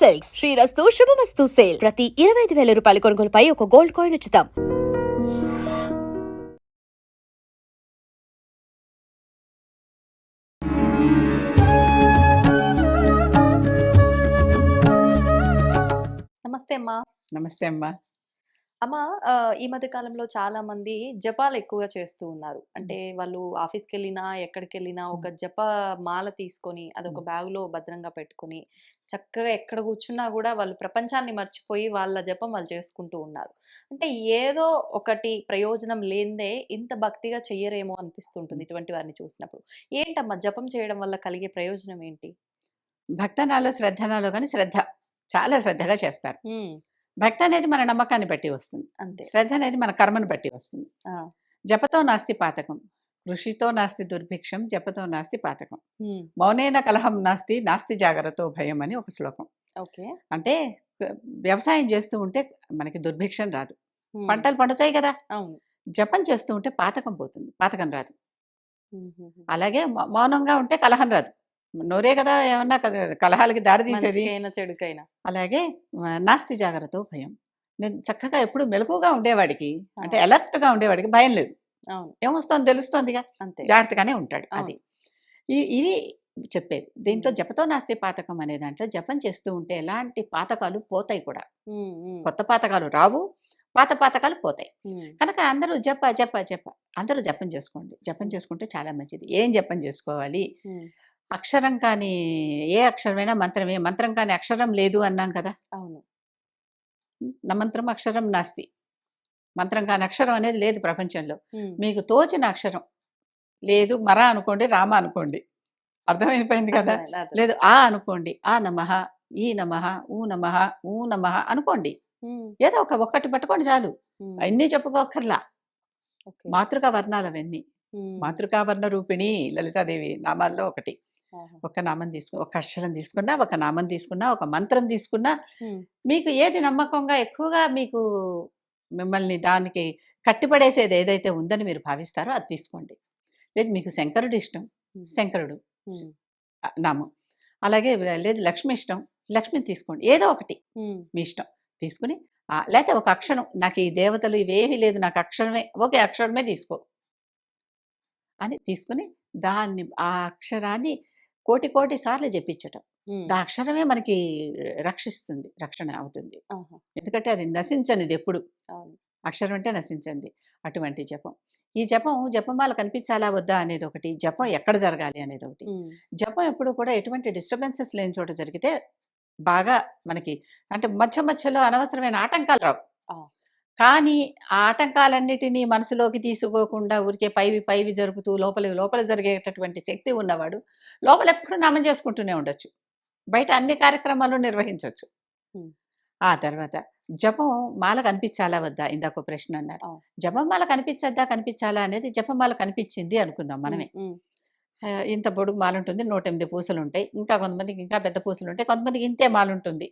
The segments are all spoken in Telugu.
సిల్క్స్. శ్రీరస్తు శుభమస్తు సేల్. ప్రతి ఇరవై ఐదు వేల రూపాయల కొనుగోలుపై ఒక గోల్డ్ కాయిన్ ఉచితం. నమస్తే అమ్మా. నమస్తే అమ్మా. అమ్మా ఈ మధ్య కాలంలో చాలా మంది జపాలు ఎక్కువగా చేస్తూ ఉన్నారు. అంటే వాళ్ళు ఆఫీస్కి వెళ్ళినా ఎక్కడికి వెళ్ళినా ఒక జప మాల తీసుకొని అదొక. బ్యాగులో భద్రంగా పెట్టుకొని చక్కగా ఎక్కడ కూర్చున్నా కూడా వాళ్ళు ప్రపంచాన్ని మర్చిపోయి వాళ్ళ జపం వాళ్ళు చేసుకుంటూ ఉన్నారు. అంటే ఏదో ఒకటి ప్రయోజనం లేనిదే ఇంత భక్తిగా చెయ్యరేమో అనిపిస్తుంటుంది ఇటువంటి వారిని చూసినప్పుడు. ఏంటమ్మా జపం చేయడం వల్ల కలిగే ప్రయోజనం ఏంటి? భక్తనాలో శ్రద్ధనాలో కానీ శ్రద్ధ చాలా శ్రద్ధగా చేస్తారు. భక్తి అనేది మన నమ్మకాన్ని బట్టి వస్తుంది. అంతే. శ్రద్ధ అనేది మన కర్మను బట్టి వస్తుంది. జపతో నాస్తి పాతకం. కృషితో నాస్తి దుర్భిక్షం జపతో నాస్తి పాతకం. మౌనేన కలహం నాస్తి నాస్తి జాగ్రత్త భయం అని ఒక శ్లోకం. ఓకే. అంటే వ్యవసాయం చేస్తూ ఉంటే మనకి దుర్భిక్షం రాదు. పంటలు పండుతాయి కదా! జపం చేస్తూ ఉంటే పాతకం పోతుంది పాతకం రాదు. అలాగే మౌనంగా ఉంటే కలహం రాదు. నోరే కదా ఏమన్నా కద- కలహాలకి దారి తీసేది. చెడుకైనా. అలాగే నాస్తి జాగ్రత్త భయం. నేను చక్కగా ఎప్పుడు మెలకుగా ఉండేవాడికి అంటే ఆ. alert గా ఉండేవాడికి భయం లేదు. ఏమొస్తుంది తెలుస్తుందిగా? అంతే. జాగ్రత్తగానే ఉంటాడు అది. ఇవి చెప్పేది. దీంట్లో. జపతో నాస్తి పాతకం అనే దాంట్లో జపం చేస్తూ ఉంటే ఎలాంటి పాతకాలు పోతాయి కూడా. కొత్త పాతకాలు రావు పాత పాతకాలు పోతాయి. కనుక అందరూ జప జప జప. అందరూ జపం చేసుకోండి. జపం చేసుకుంటే చాలా మంచిది. ఏం జపం చేసుకోవాలి? అక్షరం కాని ఏ అక్షరమైనా మంత్రమే. మంత్రం కాని అక్షరం లేదు అన్నాం కదా! అవును. నా మంత్రం అక్షరం నాస్తి. మంత్రం కాని అక్షరం అనేది లేదు ప్రపంచంలో. మీకు తోచిన అక్షరం లేదు మర అనుకోండి రామ అనుకోండి. అర్థమైపోయింది కదా. లేదు ఆ అనుకోండి ఆ నమః ఈ నమః ఊ నమః ఊ నమః అనుకోండి. ఏదో ఒక ఒక్కటి పట్టుకోండి చాలు. అన్నీ చెప్పుకోకర్లా. మాతృకా వర్ణాలు అవన్నీ ఉమ్, మాతృకా వర్ణ రూపిణి లలితాదేవి నామాల్లో ఒకటి. ఒక నామం తీసుకు ఒక అక్షరం తీసుకున్నా ఒక నామం తీసుకున్నా ఒక మంత్రం తీసుకున్నా మీకు ఏది నమ్మకంగా ఎక్కువగా మీకు మిమ్మల్ని దానికి కట్టిపడేసేది ఏదైతే ఉందని మీరు భావిస్తారో అది తీసుకోండి. లేదు మీకు శంకరుడు ఇష్టం. శంకరుడు నామం. అలాగే లేదు లక్ష్మి ఇష్టం లక్ష్మిని తీసుకోండి. ఏదో ఒకటి మీ ఇష్టం తీసుకుని లేకపోతే ఒక అక్షరం నాకు ఈ దేవతలు ఇవేమీ లేదు నాకు అక్షరమే ఒకే అక్షరమే తీసుకో అని తీసుకుని దాన్ని ఆ అక్షరాన్ని కోటి కోటి సార్లు ఉమ్, ఆ అక్షరమే మనకి రక్షిస్తుంది రక్షణ అవుతుంది. ఎందుకంటే అది నశించనిది ఎప్పుడు. అక్షరం అంటే నశించండి అటువంటి జపం. ఈ జపం జపమాల కనిపించాలా వద్దా అనేది ఒకటి జపం ఎక్కడ జరగాలి అనేది ఒకటి. జపం ఎప్పుడు కూడా ఎటువంటి డిస్టర్బెన్సెస్ లేని చోట జరిగితే బాగా మనకి అంటే మధ్య మధ్యలో అనవసరమైన ఆటంకాలు రావు. కానీ ఆ ఆటంకాలన్నిటినీ మనసులోకి తీసుకోకుండా ఊరికే పైవి పైవి జరుపుతూ లోపల లోపల జరిగేటటువంటి శక్తి ఉన్నవాడు లోపల ఎప్పుడు నామం చేసుకుంటూనే ఉండొచ్చు. బయట అన్ని కార్యక్రమాలు నిర్వహించవచ్చు. ఆ తర్వాత జపం మాల కనిపించాలా వద్దా? ఇందాక ఒక ప్రశ్న అన్నారు. ఆ. జపమాల కనిపించద్దా? కనిపించాలా అనేది జపమాల కనిపించింది అనుకుందాం మనమే. ఇంత పొడుగు మాల ఉంటుంది నూట ఎనిమిది పూసలు ఉంటాయి ఇంకా కొంతమందికి ఇంకా పెద్ద పూసలు ఉంటాయి కొంతమందికి ఇంతే మాల ఉంటుంది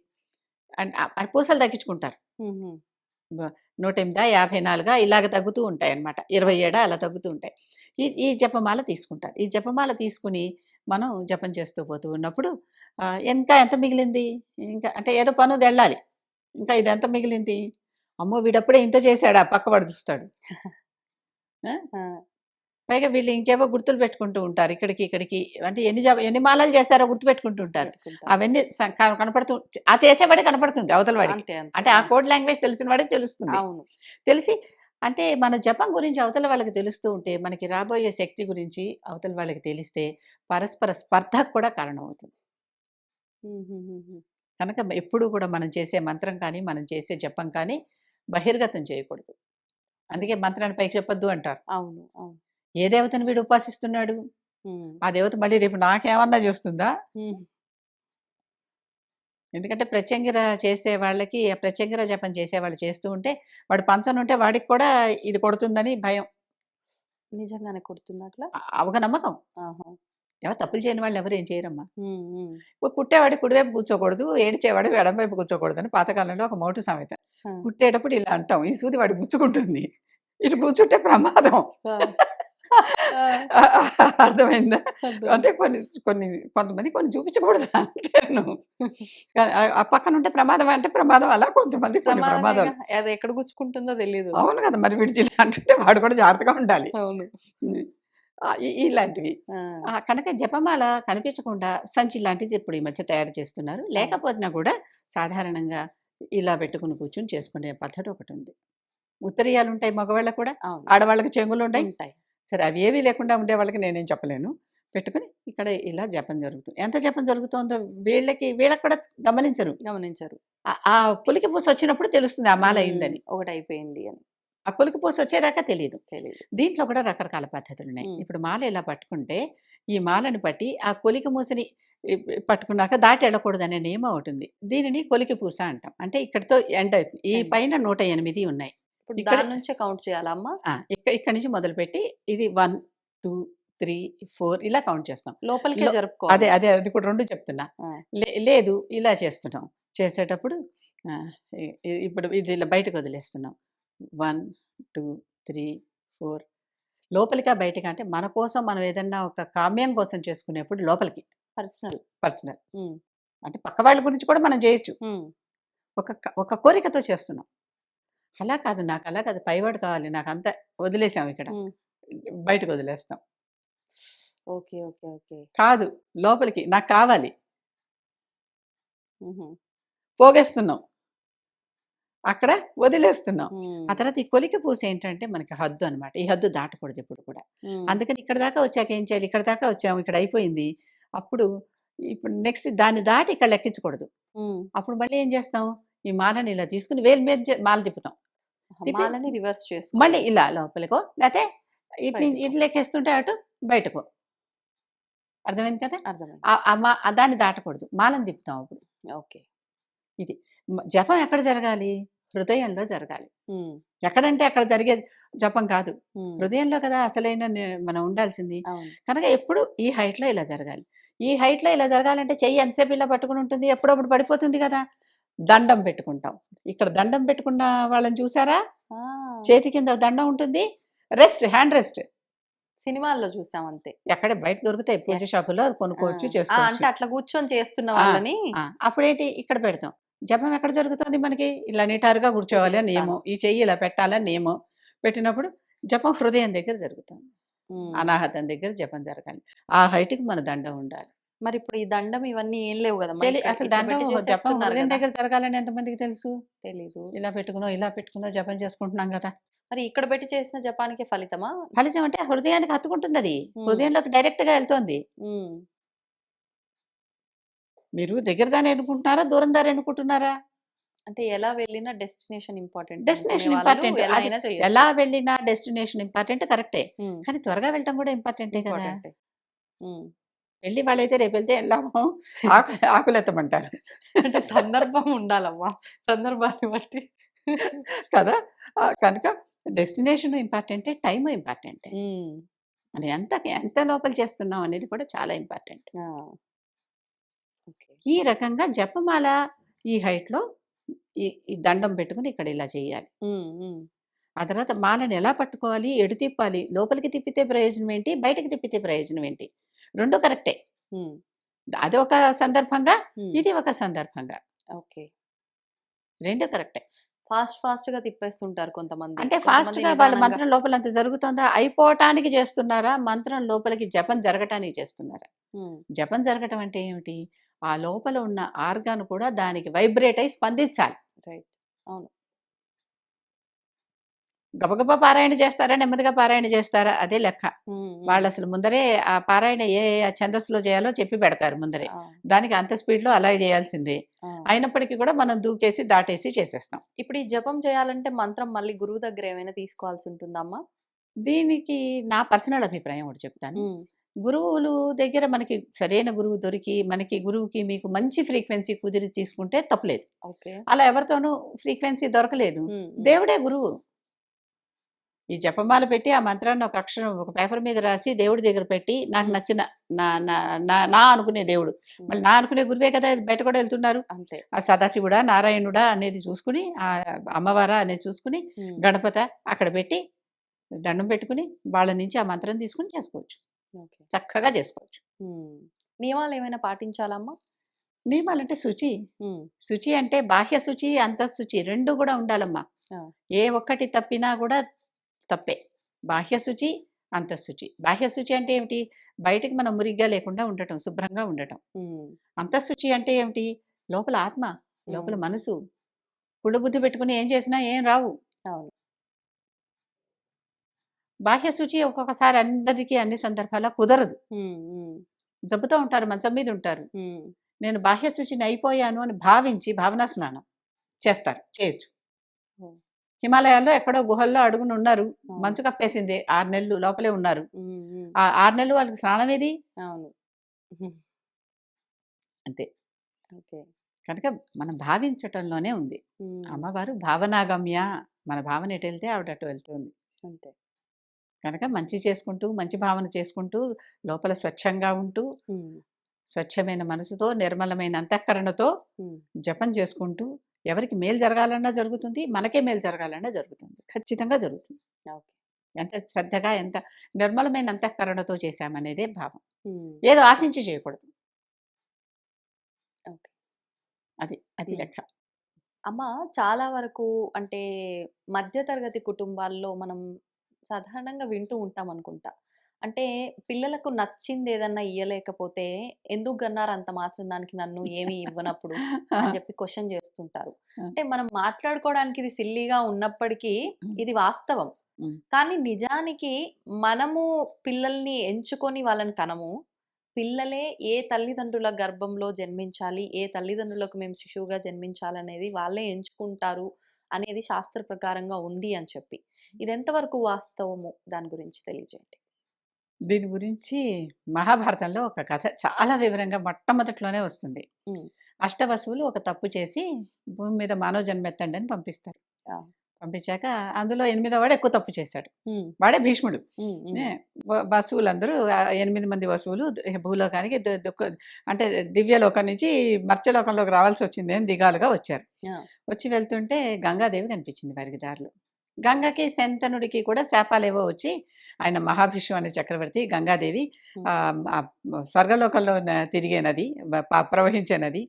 పూసలు తగ్గించుకుంటారు. నూట ఎనిమిదా యాభై నాలుగా ఇలాగ తగ్గుతూ ఉంటాయి అన్నమాట ఇరవై ఏడా అలా తగ్గుతూ ఉంటాయి. ఈ ఈ జపమాల తీసుకుంటారు. ఈ జపమాల తీసుకుని మనం జపం చేస్తూ పోతూ ఉన్నప్పుడు ఇంకా ఎంత మిగిలింది? ఇంకా అంటే ఏదో పనుది వెళ్ళాలి. ఇంకా ఇది ఎంత మిగిలింది? అమ్మో వీడప్పుడే ఇంత చేశాడా? పక్కవాడు చూస్తాడు. పైగా వీళ్ళు ఇంకేవో గుర్తులు పెట్టుకుంటూ ఉంటారు. ఇక్కడికి ఇక్కడికి. అంటే ఎన్ని ఎన్ని మాలలు చేశారో గుర్తు పెట్టుకుంటూ ఉంటారు. అవన్నీ కనపడుతూ ఆ చేసేవాడే కనపడుతుంది అవతల వాడికి. అంతే అంటే ఆ కోడ్ లాంగ్వేజ్ తెలిసిన వాడికి తెలుస్తుంది. అవును. తెలిసి అంటే మన జపం గురించి అవతల వాళ్ళకి తెలుస్తూ ఉంటే మనకి రాబోయే శక్తి గురించి అవతల వాళ్ళకి తెలిస్తే పరస్పర స్పర్ధకు కూడా ఉమ్, ఉమ్, కనుక ఎప్పుడూ కూడా మనం చేసే మంత్రం కానీ మనం చేసే జపం కానీ బహిర్గతం చేయకూడదు. అందుకే మంత్రాన్ని పైకి చెప్పొద్దు అంటారు. అవును అవును. ఏ దేవతను వీడు ఉపాసిస్తున్నాడు? ఆ దేవత మళ్ళీ రేపు నాకేమన్నా చేస్తుందా? ఎందుకంటే ప్రత్యంగిర చేసే వాళ్ళకి ప్రత్యంగిర జపం చేసే వాళ్ళు చేస్తూ ఉంటే వాడు పంచనుంటే వాడికి కూడా ఇది కొడుతుందని భయం. నిజంగానే కొడుతున్నట్లా ఆ- ఒక నమ్మకం. ఎవరు తప్పులు చేయని వాళ్ళు ఎవరు ఏం చేయరమ్మా. పుట్టేవాడి కుడివైపు కూర్చోకూడదు ఏడిచేవాడు ఎడమవైపు కూర్చోకూడదు అని పాతకాలంలో ఒక మోటు సామెత. ఆ. పుట్టేటప్పుడు ఇలా అంటాం ఈ సూది వాడి గుచ్చుకుంటుంది. ఇటు కూర్చుంటే ప్రమాదం. అర్థమైందా? అంటే కొన్ని కొన్ని కొంతమంది కొన్ని చూపించకూడదు ఆ- పక్కన ఉంటే ప్రమాదం అంటే ప్రమాదం అలా కొంతమంది కొన్ని ప్రమాదాలు. అది ఎక్కడ గుచ్చుకుంటుందో తెలియదు అవును కదా మరి వీడి జిల్లా అంటుంటే వాడు కూడా జాగ్రత్తగా ఉండాలి. అవును. ఇలాంటివి. కనుక జపమాల కనిపించకుండా సంచి లాంటిది ఇప్పుడు ఈ మధ్య తయారు చేస్తున్నారు. లేకపోయినా కూడా సాధారణంగా ఇలా పెట్టుకుని కూర్చుని చేసుకునే పద్ధతి ఒకటి ఉంది. ఉత్తరీయాలు ఉంటాయి మగవాళ్ళకు కూడా ఆడవాళ్ళకి చెంగులు ఉంటాయి. ఉంటాయి. సరే అవి ఏవి లేకుండా ఉండే వాళ్ళకి నేనేం చెప్పలేను. పెట్టుకుని ఇక్కడ ఇలా జపం జరుగుతుంది ఎంత జపం జరుగుతుందో వీళ్ళకి వీళ్ళకి కూడా గమనించరు. గమనించారు. ఆ- పులికి పూస వచ్చినప్పుడు తెలుస్తుంది ఆ మాల అయిందని. ఒకటి అయిపోయింది అని. ఆ పులికి పూస వచ్చేదాకా తెలియదు తెలియదు దీంట్లో కూడా రకరకాల పద్ధతులు ఉన్నాయి. ఇప్పుడు మాల ఇలా పట్టుకుంటే ఈ మాలను బట్టి ఆ కొలికి మూసని పట్టుకున్నాక దాటి వెళ్ళకూడదు అనే నియమం ఒకటి ఉంది. దీనిని కొలికి పూస అంటాం. అంటే ఇక్కడితో ఎండ్ అవుతుంది ఈ. పైన నూట ఎనిమిది ఉన్నాయి. ఇప్పుడు ఇక్కడ- దాని నుంచే కౌంట్ చేయాలమ్మా. ఇక్కడ ఇక్కడి నుంచి మొదలుపెట్టి ఇది వన్ టూ త్రీ ఫోర్ ఇలా కౌంట్ చేస్తాం. లోపలికే జరుపుకోవాలి. అదే అదే అది కూడా రెండు చెప్తున్నా. లేదు ఇలా చేస్తున్నాం. చేసేటప్పుడు ఇప్పుడు ఇది ఇలా బయటకు వదిలేస్తున్నాం. One two three four. లోపలికా బయటగా అంటే మన కోసం మనం ఏదన్నా ఒక కామ్యం కోసం చేసుకునేప్పుడు లోపలికి. పర్సనల్. పర్సనల్. అంటే పక్క వాళ్ళ గురించి కూడా మనం చేయొచ్చు. ఒక ఒక కోరికతో చేస్తున్నాం. అలా కాదు. నాకు అలా కాదు. పైవాడు కావాలి. నాకు అంత వదిలేసాం ఇక్కడ. బయటకు వదిలేస్తాం. ఓకే. ఓకే. ఓకే. కాదు. లోపలికి నాకు కావాలి. పోగేస్తున్నాం. అక్కడ వదిలేస్తున్నాం. ఆ తర్వాత ఈ కొలికి పూస ఏంటంటే మనకి హద్దు అన్నమాట. ఈ హద్దు దాటకూడదు ఎప్పుడు కూడా. అందుకని ఇక్కడ దాకా వచ్చాక ఏం చేయాలి? ఇక్కడ దాకా వచ్చాము. ఇక్కడ అయిపోయింది. అప్పుడు ఇప్పుడు నెక్స్ట్ దాన్ని దాటి ఇక్కడ లెక్కించకూడదు. అప్పుడు మళ్ళీ ఏం చేస్తాం? ఈ మాలని ఇలా తీసుకుని వేలు మీద మాల తిప్పుతాం. తిప్పి- మాలని రివర్స్ చేసుకో మళ్ళీ ఇలా లోపలికో లేకపోతే ఇటు నుంచి. ఇటు లెక్కేస్తుంటే అటు బయటకు. అర్థమైంది కదా? అర్థమైంది. దాన్ని దాటకూడదు. మాలను తిప్పుతాం అప్పుడు. ఓకే. మ- జపం ఎక్కడ జరగాలి? హృదయంలో జరగాలి. ఎక్కడంటే అక్కడ జరిగే జపం కాదు. హృదయంలో కదా అసలైన మనం ఉండాల్సింది. కనుక ఎప్పుడు ఈ హైట్లో ఇలా జరగాలి. ఈ హైట్లో ఇలా జరగాలంటే చెయ్యి ఎంతసేపు ఇలా పట్టుకుని ఉంటుంది? ఎప్పుడప్పుడు పడిపోతుంది కదా? దండం పెట్టుకుంటాం. ఇక్కడ దండం పెట్టుకున్న వాళ్ళని చూసారా? చేతి కింద దండం ఉంటుంది. Rest hand rest. సినిమాల్లో చూసాం అంతే. ఎక్కడ బయట దొరుకుతాయి పూజ షాపులో కొనుక్కోవచ్చు అంటే అట్లా కూర్చొని చేస్తున్న వాళ్ళని. అప్పుడేంటి? ఇక్కడ పెడతాం. జపం ఎక్కడ జరుగుతుంది మనకి? ఇలా నిటారుగా కూర్చోవాలి అని నియమం ఈ చెయ్యి ఇలా పెట్టాలని నియమం పెట్టినప్పుడు జపం హృదయం దగ్గర జరుగుతుంది. అనాహతం దగ్గర జపం జరగాలి. ఆ హైట్కి మన దండం ఉండాలి. మరి ఇప్పుడు ఈ దండం ఇవన్నీ ఏం లేవు కదా అసలు దండం జపం హృదయం దగ్గర జరగాలని ఎంతమందికి తెలుసు? తెలీదు. ఇలా పెట్టుకున్నాం ఇలా పెట్టుకున్నాం జపం చేసుకుంటున్నాం కదా. మరి ఇక్కడ పెట్టి చేసిన జపానికి ఫలితమా? ఫలితం అంటే హృదయానికి హత్తుకుంటుంది అది. హృదయంలోకి డైరెక్ట్గా వెళ్తోంది. మీరు దగ్గర దాన్ని ఎన్నుకుంటున్నారా దూరం దారి ఎన్నుకుంటున్నారా? అంటే ఎలా వెళ్ళినా డెస్టినేషన్ ఇంపార్టెంట్ Destination important. ఎలా వెళ్ళినా డెస్టినేషన్ ఇంపార్టెంట్ కరెక్టే. కానీ త్వరగా వెళ్ళటం కూడా ఇంపార్టెంటే కదా. వెళ్ళి వాళ్ళైతే రేపు వెళ్తే వెళ్ళాము ఆకు ఆకులు ఎత్తమంటారు అంటే సందర్భం ఉండాలమ్మా సందర్భాన్ని బట్టి. కదా? కనుక డెస్టినేషన్ ఇంపార్టెంటే టైం ఇంపార్టెంటే. మనం ఎంత ఎంత లోపల చేస్తున్నాం అనేది కూడా చాలా ఇంపార్టెంట్. ఈ రకంగా జపమాల ఈ హైట్లో ఈ ఈ దండం పెట్టుకుని ఇక్కడ ఇలా చేయాలి. ఆ తర్వాత మాలను ఎలా పట్టుకోవాలి ఎడు తిప్పాలి లోపలికి తిప్పితే ప్రయోజనం ఏంటి బయటకి తిప్పితే ప్రయోజనం ఏంటి? రెండు కరెక్టే. అది ఒక సందర్భంగా. ఇది ఒక సందర్భంగా. ఓకే. రెండు కరెక్టే. ఫాస్ట్ ఫాస్ట్గా తిప్పేస్తుంటారు కొంతమంది. అంటే ఫాస్ట్గా వాళ్ళ. మంత్రం లోపల అంత జరుగుతుందా? అయిపోవటానికి చేస్తున్నారా? మంత్రం లోపలికి జపం జరగటానికి చేస్తున్నారా? జపం జరగటం అంటే ఏమిటి? ఆ లోపల ఉన్న ఆర్గాన్ కూడా దానికి వైబ్రేట్ అయి స్పందించాలి. రైట్. గబగబా పారాయణ చేస్తారా? నెమ్మదిగా పారాయణ చేస్తారా? అదే లెక్క. వాళ్ళు అసలు ముందరే ఆ పారాయణ ఏ ఛందస్సులో చేయాలో చెప్పి పెడతారు ముందరే. దానికి అంత స్పీడ్లో అలాగే చేయాల్సిందే. అయినప్పటికీ కూడా మనం దూకేసి దాటేసి చేసేస్తాం. ఇప్పుడు ఈ జపం చేయాలంటే మంత్రం మళ్ళీ గురువు దగ్గర ఏమైనా తీసుకోవాల్సి ఉంటుందమ్మా దీనికి నా పర్సనల్ అభిప్రాయం ఒకటి చెప్తాను. గురువులు దగ్గర మనకి సరైన గురువు దొరికి మనకి గురువుకి మీకు మంచి ఫ్రీక్వెన్సీ కుదిరి తీసుకుంటే తప్పలేదు. అలా ఎవరితోనూ ఫ్రీక్వెన్సీ దొరకలేదు. దేవుడే గురువు. ఈ జపమాల పెట్టి ఆ మంత్రాన్ని ఒక అక్షరం ఒక పేపర్ మీద రాసి దేవుడి దగ్గర పెట్టి నాకు. నచ్చిన నా నా నా నా అనుకునే దేవుడు. మళ్ళీ నా అనుకునే గురువే కదా బయట కూడా వెళ్తున్నారు. అంతే. ఆ సదాశివుడా నారాయణుడా అనేది చూసుకుని ఆ అమ్మవారా అనేది చూసుకుని గణపత అక్కడ పెట్టి దండం పెట్టుకుని వాళ్ళ నుంచి ఆ మంత్రం తీసుకుని చేసుకోవచ్చు. చక్కగా చేసుకోవచ్చు. నియమాలు ఏమైనా పాటించాలమ్మా? నియమాలు అంటే శుచి శుచి అంటే బాహ్య శుచి అంతఃశుచి రెండు కూడా ఉండాలమ్మా. ఏ ఒక్కటి తప్పినా కూడా తప్పే. బాహ్య శుచి అంతఃశుచి. బాహ్య శుచి అంటే ఏమిటి? బయటికి మనం మురిగ్గా లేకుండా ఉండటం శుభ్రంగా ఉండటం. అంతఃశుచి అంటే ఏమిటి? లోపల ఆత్మ లోపల మనసు. పుడు బుద్ధి పెట్టుకుని ఏం చేసినా ఏం రావు. బాహ్య శుచి ఒక్కొక్కసారి అందరికీ అన్ని సందర్భాల్లో కుదరదు. జబ్బుతో ఉంటారు మంచం మీద ఉంటారు. నేను బాహ్య శుచిని అయిపోయాను అని భావించి భావనా స్నానం చేస్తారు చేయొచ్చు. హిమాలయాల్లో ఎక్కడో గుహల్లో అడుగుని ఉన్నారు. మంచు కప్పేసింది. ఆరు నెలలు లోపలే ఉన్నారు. ఆ ఆరు నెలలు వాళ్ళకి స్నానం ఏది? అంతే. కనుక మనం భావించటంలోనే ఉంది. అమ్మవారు భావనాగమ్య మన భావన ఎటు వెళ్తే ఆవిడ అటు వెళ్తుంది. అంతే. కనుక మంచి చేసుకుంటూ మంచి భావన చేసుకుంటూ లోపల స్వచ్ఛంగా ఉంటూ స్వచ్ఛమైన మనసుతో నిర్మలమైన అంతఃకరణతో జపం చేసుకుంటూ ఎవరికి మేలు జరగాలన్నా జరుగుతుంది మనకే మేలు జరగాలన్నా జరుగుతుంది. ఖచ్చితంగా జరుగుతుంది. ఓకే. ఎంత శ్రద్ధగా ఎంత నిర్మలమైన అంతఃకరణతో చేశామనేదే భావం. ఏదో ఆశించి చేయకూడదు. ఓకే. అది అది. లెక్క. అమ్మ చాలా వరకు అంటే మధ్యతరగతి కుటుంబాల్లో మనం సాధారణంగా వింటూ ఉంటాం అనుకుంటా అంటే పిల్లలకు నచ్చింది ఏదన్నా ఇయ్యలేకపోతే ఎందుకు గన్నారు అంత మాత్రం దానికి నన్ను ఏమీ ఇవ్వనప్పుడు అని చెప్పి క్వశ్చన్ చేస్తుంటారు. అంటే మనం మాట్లాడుకోవడానికి ఇది సిల్లీగా ఉన్నప్పటికీ. ఇది వాస్తవం. కానీ నిజానికి మనము పిల్లల్ని ఎంచుకొని వాళ్ళని కనము. పిల్లలే ఏ తల్లిదండ్రుల గర్భంలో జన్మించాలి ఏ తల్లిదండ్రులకు మేము శిశువుగా జన్మించాలనేది వాళ్ళే ఎంచుకుంటారు అనేది శాస్త్ర ప్రకారంగా ఉంది అని చెప్పి. ఇది ఎంతవరకు వాస్తవము? దాని గురించి తెలియజేయండి. దీని గురించి మహాభారతంలో ఒక కథ చాలా వివరంగా మొట్టమొదట్లోనే వస్తుంది. అష్టవసువులు ఒక తప్పు చేసి భూమి మీద మానవ జన్మెత్తండి అని పంపిస్తారు. పంపించాక అందులో ఎనిమిదో వాడు ఎక్కువ తప్పు చేశాడు. వాడే భీష్ముడు. వసువులందరూ ఎనిమిది మంది వసువులు భూలోకానికి అంటే దివ్యలోకం నుంచి మర్త్యలోకంలోకి రావాల్సి వచ్చింది అని దిగాలుగా వచ్చారు. వచ్చి వెళ్తుంటే గంగాదేవి కనిపించింది వారికి దారిలో. గంగకి శంతనుడికి కూడా శాపాలేవో వచ్చి ఆయన మహాభిషు అనే చక్రవర్తి గంగాదేవి స్వర్గలోకంలో తిరిగే నది ప్రవహించే నది.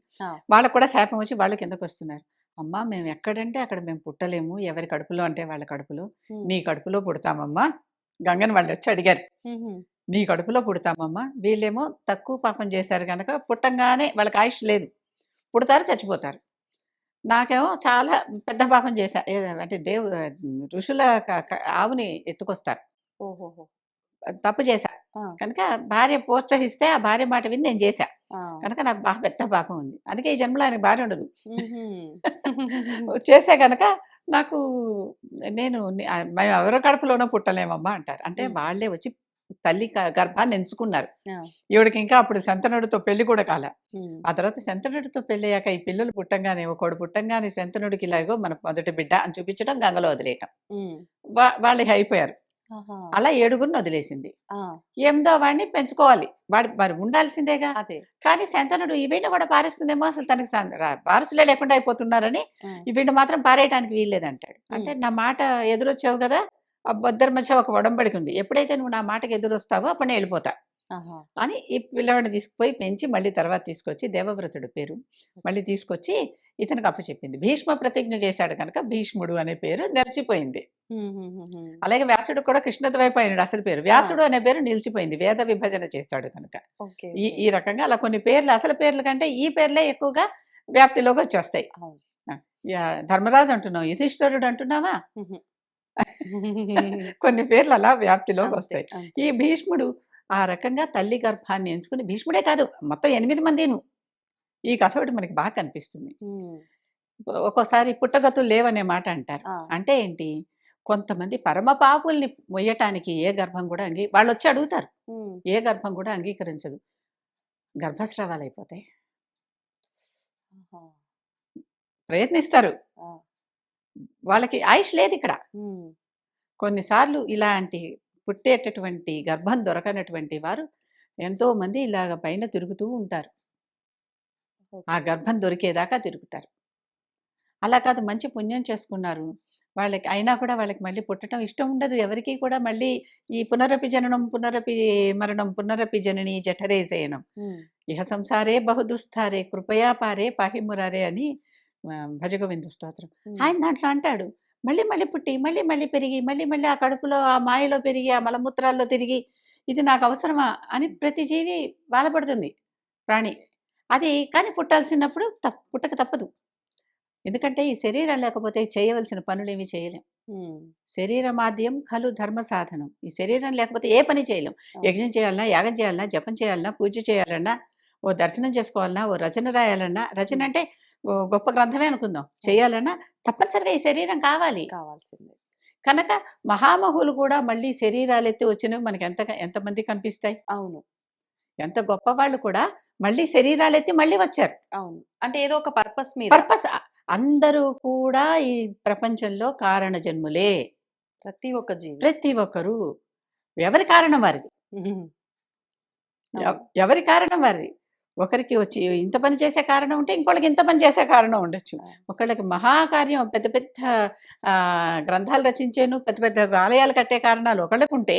వాళ్ళకు కూడా శాపం వచ్చి వాళ్ళు కిందకు వస్తున్నారు. అమ్మా మేము ఎక్కడంటే అక్కడ మేము పుట్టలేము. ఎవరి కడుపులో అంటే వాళ్ళ కడుపులో. నీ కడుపులో పుడతామమ్మా. గంగని వాళ్ళు వచ్చి అడిగారు. నీ కడుపులో పుడతామమ్మా. వీళ్ళేమో తక్కువ పాపం చేశారు కనుక పుట్టంగానే వాళ్ళకి ఆయుష్ లేదు. పుడతారు చచ్చిపోతారు. నాకేమో చాలా పెద్ద పాపం చేశా. అంటే దేవు ఋషుల ఆవుని ఎత్తుకొస్తారు. ఓహోహో! తప్పు చేశా. కనుక భార్య ప్రోత్సహిస్తే ఆ భార్య మాట విని నేను చేశా. కనుక నాకు బాగా పెద్ద పాపం ఉంది. అందుకే ఈ జన్మలో ఆయనకు భార్య ఉండదు. చేసే కనుక నాకు నేను మేము ఎవరి కడుపులోనో పుట్టలేమమ్మా అంటారు. అంటే. వాళ్ళే వచ్చి తల్లి గర్భాన్ని ఎంచుకున్నారు. ఈవిడకి ఇంకా అప్పుడు శంతనుడితో పెళ్ళి కూడా కాల. ఆ తర్వాత శంతనుడితో పెళ్ళి అయ్యాక ఈ పిల్లలు పుట్టంగానే ఒకడు పుట్టంగానే శంతనుడికి ఇలాగో మన మొదటి బిడ్డ అని చూపించడం గంగలో వదిలేయటం. వాళ్ళకి అయిపోయారు. అలా ఏడుగురిని వదిలేసింది. ఎనిమిదో వాడిని పెంచుకోవాలి. వాడి మరి ఉండాల్సిందేగా. కానీ శంతనుడు ఈవిని కూడా పారేస్తుందేమో అసలు తనకి వారసులే లేకుండా అయిపోతున్నారని ఆ, ఈ వీడిని మాత్రం పారేయడానికి వీల్లేదంటాడు. అంటే నా మాట ఎదురొచ్చావు కదా? ఇద్దరి మధ్య ఒక ఒడంబడిక ఉంది. ఎప్పుడైతే నువ్వు నా మాటకి ఎదురొస్తావో అప్పుడు నేను వెళ్ళిపోతా. అని ఈ పిల్లవాడిని తీసుకుపోయి పెంచి మళ్ళీ తర్వాత తీసుకొచ్చి దేవవ్రతుడు పేరు మళ్ళీ తీసుకొచ్చి ఇతనికి అప్పచెప్పింది. భీష్మ ప్రతిజ్ఞ చేశాడు కనుక భీష్ముడు అనే పేరు నిలిచిపోయింది. అలాగే వ్యాసుడు కూడా కృష్ణద్వైపాయనుడు అసలు పేరు. వ్యాసుడు అనే పేరు నిలిచిపోయింది. వేద విభజన చేశాడు కనుక. ఈ. ఈ రకంగా అలా కొన్ని పేర్లు అసలు పేర్ల కంటే ఈ పేర్లే ఎక్కువగా వ్యాప్తిలోకి వచ్చేస్తాయి. ధర్మరాజు అంటున్నావు యుధిష్ఠరుడు అంటున్నావా. కొన్ని పేర్లు అలా వ్యాప్తిలోకి వస్తాయి. ఈ భీష్ముడు ఆ రకంగా తల్లి గర్భాన్ని ఎంచుకుని భీష్ముడే కాదు మొత్తం ఎనిమిది మందిను. ఈ కథ ఒకటి మనకి బాగా కనిపిస్తుంది. ఒక్కోసారి పుట్టగతులు లేవనే మాట అంటారు. అంటే ఏంటి? కొంతమంది పరమ పాపుల్ని మొయ్యటానికి ఏ గర్భం కూడా అంగీ వాళ్ళు వచ్చి అడుగుతారు ఏ గర్భం కూడా అంగీకరించదు. గర్భస్రావాలు అయిపోతాయి. ప్రయత్నిస్తారు. వాళ్ళకి ఆయుష్ లేదు ఇక్కడ. కొన్నిసార్లు ఇలాంటి పుట్టేటటువంటి గర్భం దొరకనటువంటి వారు ఎంతో మంది ఇలాగ పైన తిరుగుతూ ఉంటారు. ఆ. గర్భం దొరికేదాకా తిరుగుతారు. అలా కాదు మంచి పుణ్యం చేసుకున్నారు. వాళ్ళకి అయినా కూడా వాళ్ళకి మళ్ళీ పుట్టడం ఇష్టం ఉండదు. ఎవరికీ కూడా మళ్ళీ ఈ పునరపి జననం పునరపి మరణం పునరపి జనని జఠరే శయనం ఉమ్, ఇహ సంసారే బహుదుస్థారే కృపయా పారే పాహిమురారే అని భజగోవింద స్తోత్రం. ఆయన దాంట్లో అంటాడు మళ్ళీ మళ్ళీ పుట్టి మళ్ళీ మళ్ళీ పెరిగి మళ్ళీ మళ్ళీ ఆ కడుపులో ఆ మాయలో పెరిగి ఆ మలమూత్రాల్లో తిరిగి ఇది నాకు అవసరమా అని ప్రతి జీవి బాధపడుతుంది ప్రాణి. అది కానీ పుట్టాల్సినప్పుడు తప్ పుట్టక తప్పదు. ఎందుకంటే ఈ శరీరం లేకపోతే చేయవలసిన పనులు ఏమీ చేయలేం. ఉమ్, శరీర మాధ్యం ఖలు ధర్మ సాధనం. ఈ శరీరం లేకపోతే ఏ పని చేయలేం. యజ్ఞం చేయాలన్నా యాగం చేయాలన్నా జపం చేయాలన్నా పూజ చేయాలన్నా ఓ దర్శనం చేసుకోవాలన్నా ఓ రచన రాయాలన్నా రచన అంటే గొప్ప గ్రంథమే అనుకుందాం. చేయాలన్నా తప్పనిసరిగా ఈ శరీరం కావాలి. కావాల్సిందే. కనుక మహామహులు కూడా మళ్ళీ శరీరాలు ఎత్తి వచ్చినవి మనకి ఎంత ఎంతమంది కనిపిస్తాయి? అవును. ఎంత గొప్ప వాళ్ళు కూడా మళ్ళీ శరీరాలు ఎత్తి మళ్ళీ వచ్చారు. అవును. అంటే ఏదో ఒక పర్పస్ మీద. పర్పస్ అందరూ కూడా ఈ ప్రపంచంలో కారణ జన్ములే. ప్రతి ఒక్క జీవి. ప్రతి ఒక్కరు. ఎవరి కారణం వారిది? ఎవరి కారణం వారిది? ఒకరికి వచ్చి ఇంత పని చేసే కారణం ఉంటే ఇంకోళ్ళకి ఇంత పని చేసే కారణం ఉండొచ్చు. ఒకళ్ళకి మహాకార్యం పెద్ద పెద్ద గ్రంథాలు రచించేను పెద్ద పెద్ద ఆలయాలు కట్టే కారణాలు ఒకళ్ళకి ఉంటే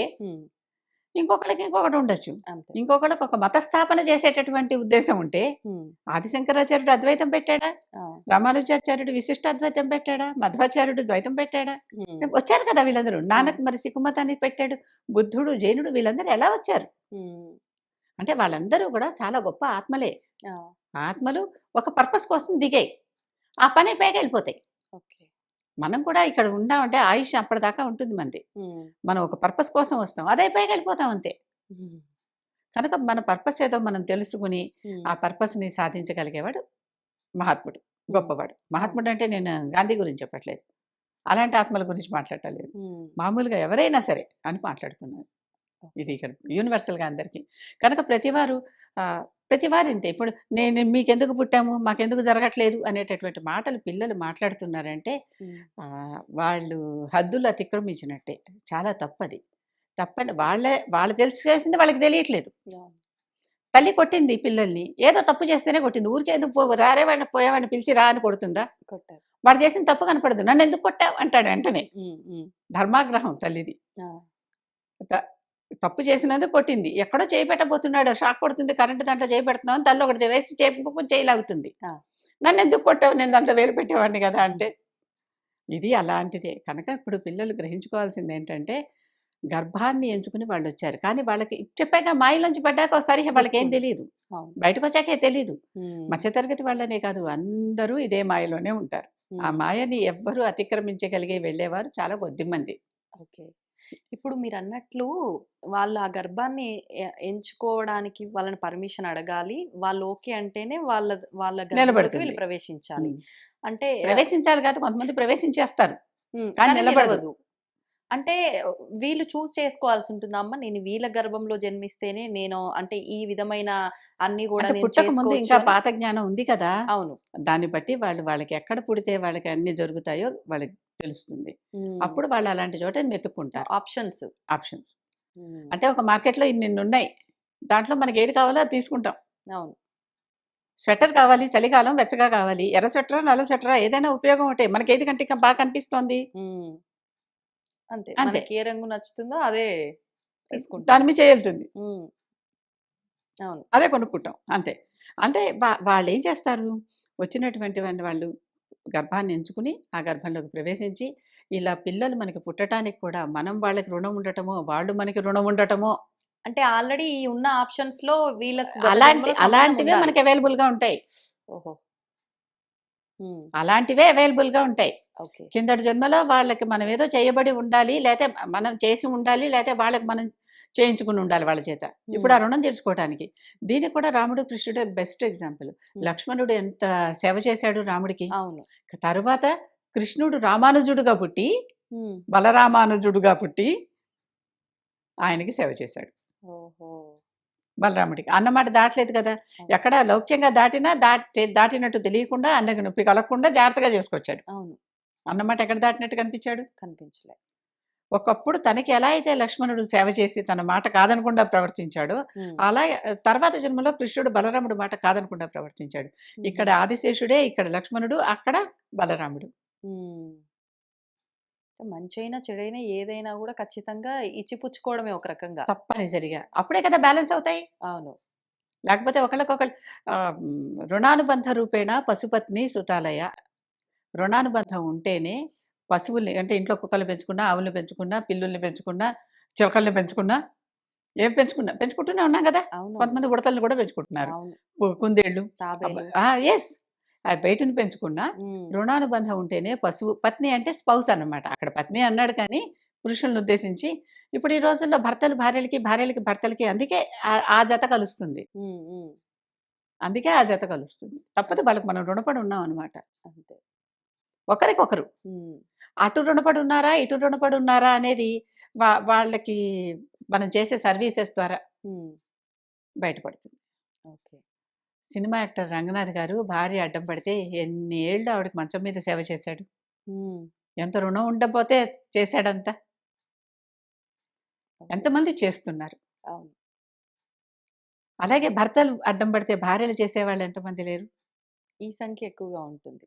ఇంకొకళ్ళకి ఇంకొకటి ఉండొచ్చు. ఇంకొకళ్ళకి ఒక మత స్థాపన చేసేటటువంటి ఉద్దేశం ఉంటే ఆదిశంకరాచార్యుడు అద్వైతం పెట్టాడా? రామానుజాచార్యుడు విశిష్ట అద్వైతం పెట్టాడా? మధ్వాచార్యుడు ద్వైతం పెట్టాడా? వచ్చారు కదా వీళ్ళందరూ. నానక్ మరి సిక్కుమతాన్ని పెట్టాడు. బుద్ధుడు జైనుడు వీళ్ళందరూ ఎలా వచ్చారు? అంటే వాళ్ళందరూ కూడా చాలా గొప్ప ఆత్మలే. ఆత్మలు ఒక పర్పస్ కోసం దిగాయి. ఆ పని పైకి వెళ్ళిపోతాయి. ఓకే. మనం కూడా ఇక్కడ ఉండామంటే ఆయుష్ అప్పటిదాకా ఉంటుంది మనది. మనం ఒక పర్పస్ కోసం వస్తాం. అదే పైకి వెళ్ళిపోతాం అంతే. కనుక మన పర్పస్ ఏదో మనం తెలుసుకుని ఆ పర్పస్ని సాధించగలిగేవాడు మహాత్ముడు గొప్పవాడు. మహాత్ముడు అంటే నేను గాంధీ గురించి చెప్పట్లేదు. అలాంటి ఆత్మల గురించి మాట్లాడలేదు ఉమ్, మామూలుగా ఎవరైనా సరే అని మాట్లాడుతున్నాను ఇది యూనివర్సల్గా అందరికీ. కనుక ప్రతివారు ఆ, ప్రతివారు ఇంతే ఇప్పుడు నేను మీకెందుకు పుట్టాము? మాకెందుకు జరగట్లేదు? అనేటటువంటి మాటలు పిల్లలు మాట్లాడుతున్నారంటే వాళ్ళు హద్దులు అతిక్రమించినట్టే. చాలా తప్పది. తప్పని వాళ్ళే వాళ్ళు తెలిసి చేసింది వాళ్ళకి తెలియట్లేదు. తల్లి కొట్టింది పిల్లల్ని. ఏదో తప్పు చేస్తేనే కొట్టింది. ఊరికే ఎందుకు పో రారే వాడిని పోయేవాడిని పిలిచి రా అని కొడుతుందా? వాడు చేసిన తప్పు కనపడదు. నన్ను ఎందుకు కొట్టావు? అంటాడు వెంటనే. ధర్మాగ్రహం తల్లిది. తప్పు చేసినందుకు కొట్టింది. ఎక్కడో పెట్టబోతున్నాడు. షాక్ కొడుతుంది. కరెంటు దాంట్లో చేయి పెడుతున్నావు అని తల్లి ఒకటి వేసి చేపుకొని చేయి లాగుతుంది. ఆ. నన్ను ఎందుకు కొట్టావు? నేను దాంట్లో వేలు పెట్టేవాడిని కదా అంటే. ఇది అలాంటిదే. కనుక ఇప్పుడు పిల్లలు గ్రహించుకోవాల్సింది ఏంటంటే గర్భాన్ని ఎంచుకుని వాళ్ళు వచ్చారు. కానీ వాళ్ళకి చెప్పాక మాయలోంచి పడ్డాక ఒకసారి వాళ్ళకి ఏం. తెలియదు బయటకు వచ్చాకే తెలియదు మధ్యతరగతి వాళ్ళనే కాదు. అందరూ ఇదే మాయలోనే ఉంటారు. ఆ. మాయని ఎవ్వరూ అతిక్రమించగలిగే వెళ్ళేవారు చాలా కొద్ది మంది. ఓకే. ఇప్పుడు మీరు అన్నట్లు వాళ్ళు ఆ గర్భాన్ని ఎ- ఎంచుకోవడానికి వాళ్ళని పర్మిషన్ అడగాలి వాళ్ళు ఓకే అంటేనే వాళ్ళ వాళ్ళ గర్భంలోకి నిలబడుతుంది. వీళ్ళు ప్రవేశించాలి ఉమ్. అంటే ప్రవేశించాలి కాదు కొంతమంది ప్రవేశించేస్తారు ఉమ్, కానీ కానీ నిలబడదు. అంటే వీళ్ళు చూస్ చేసుకోవాల్సి ఉంటుందా అమ్మ నేను వీళ్ళ గర్భంలో జన్మిస్తేనే నేను అంటే ఈ విధమైన అన్ని కూడా అంటే నేను పుట్టక ముందు చేసుకోవచ్చు ఇంకా అని- పాత జ్ఞానం ఉంది కదా! అవును. దాన్ని బట్టి వాళ్ళు వాళ్ళకి ఎక్కడ పుడితే వాళ్ళకి అన్ని దొరుకుతాయో వాళ్ళకి తెలుస్తుంది. అప్పుడు వాళ్ళు అలాంటి చోట వెతుక్కుంటారు. ఆప్షన్స్. ఆప్షన్స్. అంటే ఒక మార్కెట్లో ఇన్ని ఉన్నాయి. దాంట్లో మనకి ఏది కావాలో అది తీసుకుంటాం. అవును. స్వెటర్ కావాలి చలికాలం వెచ్చగా కావాలి. ఎర్ర స్వెటరా నల్ల స్వెటరా ఏదైనా ఉపయోగం ఉంటే మనకి ఏది కంటే ఇంకా బాగా కనిపిస్తోంది. ఉమ్. అంతే. అంతే. ఏ రంగు నచ్చుతుందో అదే దాని మీద చేయలుతుంది. అవును. అదే కొనుక్కుంటాం. అంతే. అంటే వాళ్ళు ఏం చేస్తారు? వచ్చినటువంటి వాళ్ళు గర్భాన్ని ఎంచుకుని ఆ గర్భంలోకి ప్రవేశించి ఇలా పిల్లలు మనకి పుట్టడానికి కూడా మనం వాళ్ళకి రుణం ఉండటమో వాళ్ళు మనకి రుణం ఉండటమో అంటే ఆల్రెడీ ఉన్న ఆప్షన్స్లో వీళ్ళకు అలాంటి అలాంటివే. మనకి అవైలబుల్గా ఉంటాయి. ఓహో! అలాంటివే అవైలబుల్గా ఉంటాయి. ఓకే. కిందటి జన్మలో వాళ్ళకి మనం ఏదో చేయబడి ఉండాలి లేకపోతే మనం చేసి ఉండాలి లేకపోతే వాళ్ళకి మనం చేయించుకుని ఉండాలి వాళ్ళ చేత. ఇప్పుడు ఆ రుణం తీర్చుకోవడానికి దీనికి కూడా రాముడు కృష్ణుడు బెస్ట్ ఎగ్జాంపుల్. లక్ష్మణుడు ఎంత సేవ చేశాడు రాముడికి? అవును. తరువాత కృష్ణుడు రామానుజుడుగా పుట్టి బలరామానుజుడుగా పుట్టి ఆయనకి సేవ చేశాడు. ఓహో! బలరాముడికి. అన్నమాట దాటలేదు కదా. ఎక్కడ లౌక్యంగా దాటినా దాటి దాటినట్టు తెలియకుండా అన్నకి నొప్పి కలగకుండా జాగ్రత్తగా చేసుకొచ్చాడు. అవును. అన్నమాట ఎక్కడ దాటినట్టు కనిపించాడు? కనిపించలే. ఒకప్పుడు తనకి ఎలా అయితే లక్ష్మణుడు సేవ చేసి తన మాట కాదనకుండా ప్రవర్తించాడో అలా తర్వాత జన్మలో కృష్ణుడు బలరాముడు మాట కాదనకుండా ప్రవర్తించాడు. ఇక్కడ ఆదిశేషుడే ఇక్కడ లక్ష్మణుడు అక్కడ బలరాముడు. మంచైనా, చెడైనా ఏదైనా గూడా ఖచ్చితంగా ఇచ్చిపుచ్చుకోవడమే ఒక రకంగా. తప్పనిసరిగా. అప్పుడే కదా బ్యాలెన్స్ అవుతాయి. అవును. లేకపోతే ఒకళ్ళకొకళ్ళు రుణానుబంధ రూపేణ పశుపత్ని సుతాలయ. రుణానుబంధం ఉంటేనే పశువుల్ని అంటే ఇంట్లో కుక్కల్ని పెంచుకున్నా, ఆవుల్ని పెంచుకున్నా, పిల్లుల్ని పెంచుకున్నా, చిలకల్ని పెంచుకున్నా, ఏం పెంచుకున్నా పెంచుకుంటూనే ఉన్నాం! అవునవును. కొంతమంది ఉడతల్ని కూడా పెంచుకుంటున్నారు. కుందేళ్ళు తాబేలు. ఆ! బయటని పెంచుకున్నా. రుణానుబంధం ఉంటేనే పశువు పత్ని అంటే స్పౌస్ అన్నమాట. అక్కడ పత్ని అన్నాడు కానీ పురుషుల్ని ఉద్దేశించి ఇప్పుడు ఈ రోజుల్లో భర్తలు భార్యలకి, భార్యలకి భర్తలకి అందుకే ఆ జత కలుస్తుంది. అందుకే ఆ జత కలుస్తుంది. తప్పదు వాళ్ళకి మనం రుణపడి ఉన్నాం అన్నమాట. అంతే. ఒకరికొకరు. అటు రుణపడి ఉన్నారా? ఇటు రుణపడి ఉన్నారా? అనేది వా వాళ్ళకి మనం చేసే సర్వీసెస్ ద్వారా. బయటపడుతుంది. ఓకే. సినిమా యాక్టర్ రంగనాథ్ గారు భార్య అడ్డం పడితే ఎన్ని ఏళ్ళు ఆవిడకి మంచం మీద సేవ చేశాడు. ఎంత రుణం ఉండకపోతే చేశాడంత. ఎంతమంది చేస్తున్నారు. అవును. అలాగే భర్తలు అడ్డం పడితే భార్యలు చేసేవాళ్ళు ఎంతమంది లేరు. ఈ సంఖ్య ఎక్కువగా ఉంటుంది.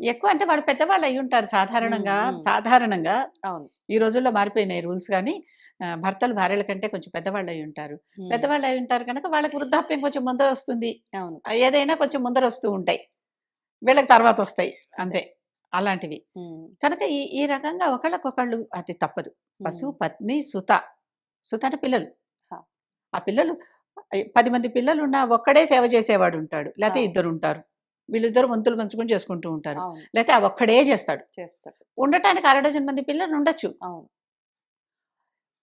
ఎక్కువ అంటే వాళ్ళు పెద్దవాళ్ళు అయ్యుంటారు సాధారణంగా. హ్మ్. హ్మ్. సాధారణంగా అవును. ఈ రోజుల్లో మారిపోయినాయి రూల్స్ ఆహ్, భర్తలు భార్యల కంటే కొంచెం పెద్దవాళ్ళు అయ్యుంటారు. హ్మ్. పెద్దవాళ్ళు అయ్యుంటారు కనుక వాళ్ళకి వృద్ధాప్యం కొంచెం ముందర వస్తుంది. అవును. ఏదైనా కొంచెం ముందర వస్తూ ఉంటాయి. వీళ్ళకి తర్వాత వస్తాయి. అంతే. అలాంటివి. కనుక ఈ ఈ రకంగా ఒకళ్ళకొకళ్ళు అది తప్పదు. పశువు. పత్ని, సుత. సుత అంటే పిల్లలు. ఆ పిల్లలు 10 మంది పిల్లలున్నా ఒక్కడే సేవ చేసేవాడు ఉంటాడు. లేతే ఆ! ఇద్దరుంటారు. వీళ్ళిద్దరు వంతులు పంచుకొని చేసుకుంటూ ఉంటారు. లేతే ఆ ఒక్కడే చేస్తాడు. చేస్తాడు. ఉండటానికి అర డజన్ మంది పిల్లలు ఉండొచ్చు.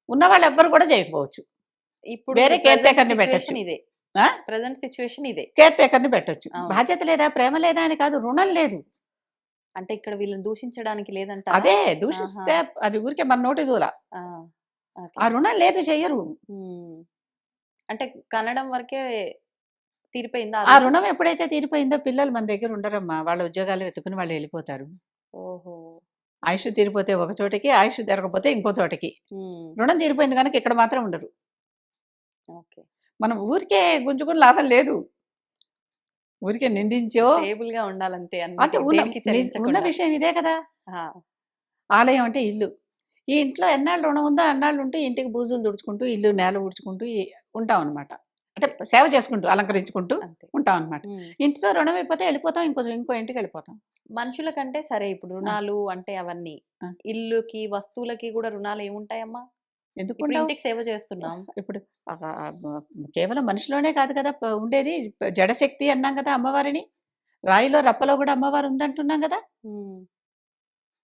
అవును. ఉన్నవాళ్ళు ఎవ్వరు కూడా చేయకపోవచ్చు. ఇప్పుడు వేరే కేర్ టేకర్‌ని పెట్టొచ్చు. ఇదే. ప్రెజెంట్ సిట్యుయేషన్ ఇదే. కేర్ టేకర్‌ని పెట్టొచ్చు. బాధ్యత లేదా? ప్రేమ లేదా? అని కాదు. రుణం లేదు. అంటే ఇక్కడ వీళ్ళని దూషించడానికి లేదంటారా? అదే! దూషిస్తే అది ఊరికే మన నోటి దూల. ఆ! రుణం లేదు చెయ్యరు. అంటే కనడం వరకే తీరిపోయిందా ఆ రుణం? ఎప్పుడైతే తీరిపోయిందో పిల్లలు మన దగ్గర ఉండరమ్మా. వాళ్ళ ఉద్యోగాలు వెతుక్కుని వాళ్ళు వెళ్ళిపోతారు. ఓహో! ఆయుష్ తీరిపోతే ఒక చోటకి, ఆయుష్ తీరకపోతే ఇంకో చోటకి. రుణం తీరిపోయింది గనుక ఇక్కడ మాత్రం ఉండరు. ఓకే. మనం ఊరికే గుంజుకుని లాభం లేదు. ఊరికే నిందించో స్టేబుల్‌గా ఉండాలంతే అంటే. ఉన్న. విషయం ఇదే కదా! ఆలయం అంటే ఇల్లు. ఈ ఇంట్లో ఎన్నాళ్ళు రుణం ఉందో అన్నాళ్ళు ఉంటూ ఇంటికి బూజులు తుడుచుకుంటూ, ఇల్లు నేల ఊడ్చుకుంటూ ఈ ఉంటామనమాట. అంటే సేవ చేసుకుంటూ, అలంకరించుకుంటూ అంతే. ఉంటామనమాట. హ్మ్. ఇంటితో రుణం అయిపోతే వెళ్ళిపోతాం. ఇంకో ఇంకో ఇంటికెళ్ళిపోతాం. మనుషుల కంటే సరే ఇప్పుడు! రుణాలు అంటే అవన్నీ. ఆ! ఇల్లుకి, వస్తువులకి గూడా రుణాలు ఏముంటాయమ్మా? ఇప్పుడు ఎందుకుండవు? ఇంటికి సేవ చేస్తున్నాం. ఇప్పుడు కేవలం మనిషిలోనే కాదు కదా! ప ఉండేది జడశక్తి అన్నాం కదా అమ్మవారిని. రాయిలో, రప్పలో కూడా అమ్మవారు ఉందంటున్నాం! హ్మ్.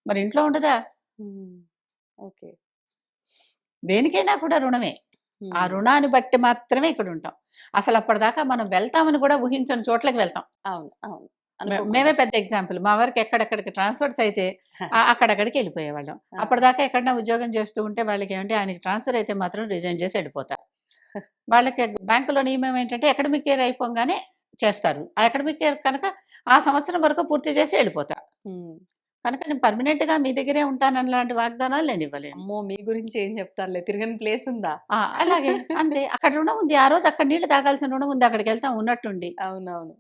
మరి ఇంట్లో ఉండదా? ఓకే. దేనికైనా కూడా రుణమే. ఆ. రుణాన్ని బట్టి మాత్రమే ఇక్కడ ఉంటాం. అసలు అప్పటిదాకా మనం వెళ్తామని కూడా ఊహించని చోట్లకి వెళ్తాం. అవును. అవును. మేమే పెద్ద ఎగ్జాంపుల్. మా వారికి ఎక్కడెక్కడికి ట్రాన్స్‌ఫర్స్ అయితే అక్కడక్కడికి వెళ్ళిపోయేవాళ్ళం. అప్పటిదాకా ఎక్కడన్నా ఉద్యోగం చేస్తూ ఉంటే వాళ్ళకి ఏమంటే ఆయనకి ట్రాన్స్‌ఫర్ అయితే మాత్రం రిజైన్ చేసి వెళ్ళిపోతా. వాళ్ళకి బ్యాంకులో నియమం ఏంటంటే అకాడమిక్ ఇయర్ అయిపోంగానే చేస్తారు. ఆ అకాడమిక్ ఇయర్ కనుక ఆ సంవత్సరం వరకు పూర్తి చేసి వెళ్ళిపోతా. కనుక నేను పర్మనెంట్‌గా మీ దగ్గరే ఉంటానన్నలాంటి వాగ్దానాలు నేను ఇవ్వలేను. అమ్మో! మీ గురించి ఏం చెప్తారులే. తిరగని ప్లేస్ ఉందా? అలాగే అంతే. అక్కడ రుణం ఉంది. ఆ రోజు అక్కడ నీళ్ళు తాగాల్సిన రుణం ఉంది. అక్కడికెళ్తాం ఉన్నట్టుండి. అవునవును.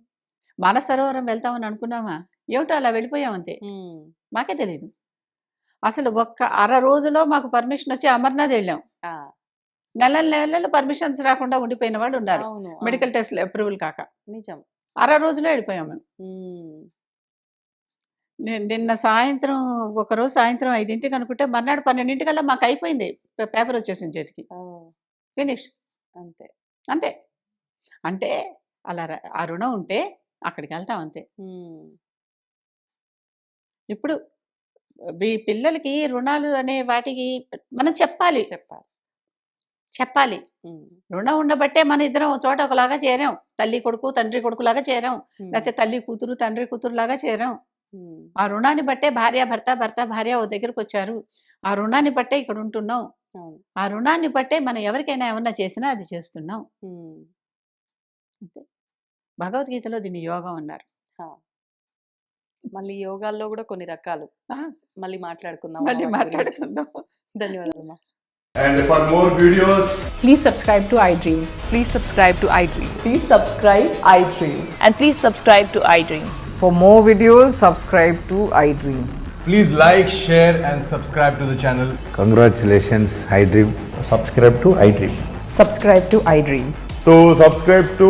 మానస సరోవరం వెళ్తామని అనుకున్నామా? ఏమిటో అలా వెళ్ళిపోయాం అంతే. హ్మ్. మాకే తెలీదు. అసలు ఒక్క అర రోజులో మాకు పర్మిషన్ వచ్చి అమర్నాథ్ వెళ్ళాం. ఆ! నెలలు పర్మిషన్స్ రాకుండా ఉండిపోయిన వాళ్ళు ఉన్నారు. మెడికల్ టెస్ట్‌లు అప్రూవల్ కాక. నిజం. అర రోజులో వెళ్ళిపోయాం మేము. నిన్న సాయంత్రం ఒకరోజు సాయంత్రం 5కి అనుకుంటే మర్నాడు 12కల్లా మాకు అయిపోయింది. పేపర్ వచ్చేసింది చేతికి. ఫినిష్. అంతే. అంతే. అంటే అలా ఆ రుణం ఉంటే అక్కడికెళ్తాం అంతే. హ్మ్. ఇప్పుడు మీ పిల్లలకి రుణాలు అనే వాటికి మనం చెప్పాలి. చెప్పాలి. చెప్పాలి. రుణం ఉండబట్టే మన ఇద్దరం చోట ఒకలాగా చేరాం. తల్లి కొడుకు, తండ్రి కొడుకులాగా చేరాం. లేతే తల్లి కూతురు, తండ్రి కూతురులాగా చేరాం. హ్మ్. ఆ రుణాన్ని బట్టే భార్య భర్త, భర్త భార్య ఓ దగ్గరకొచ్చారు. ఆ రుణాన్ని బట్టే ఇక్కడ ఉంటున్నాం. ఆ రుణాన్ని బట్టే మనం ఎవరికైనా ఏమన్నా చేసినా అది చేస్తున్నాం. అంతే. భగవద్గీతలో దీన్ని యోగం అన్నారు. ఆ! మళ్ళీ యోగాల్లో గూడా కొన్ని రకాలు. ఆ! మళ్ళీ మాట్లాడుకుందాం మళ్ళీ. మాట్లాడుకుందాం. ధన్యవాదాలమ్మా. And for more videos, Please subscribe to iDream. Please subscribe to iDream. Please subscribe iDream. And please subscribe to iDream. For more videos, subscribe to iDream. Please like, share, and subscribe to the channel. Congratulations, iDream. subscribe to iDream. Subscribe to iDream. So subscribe to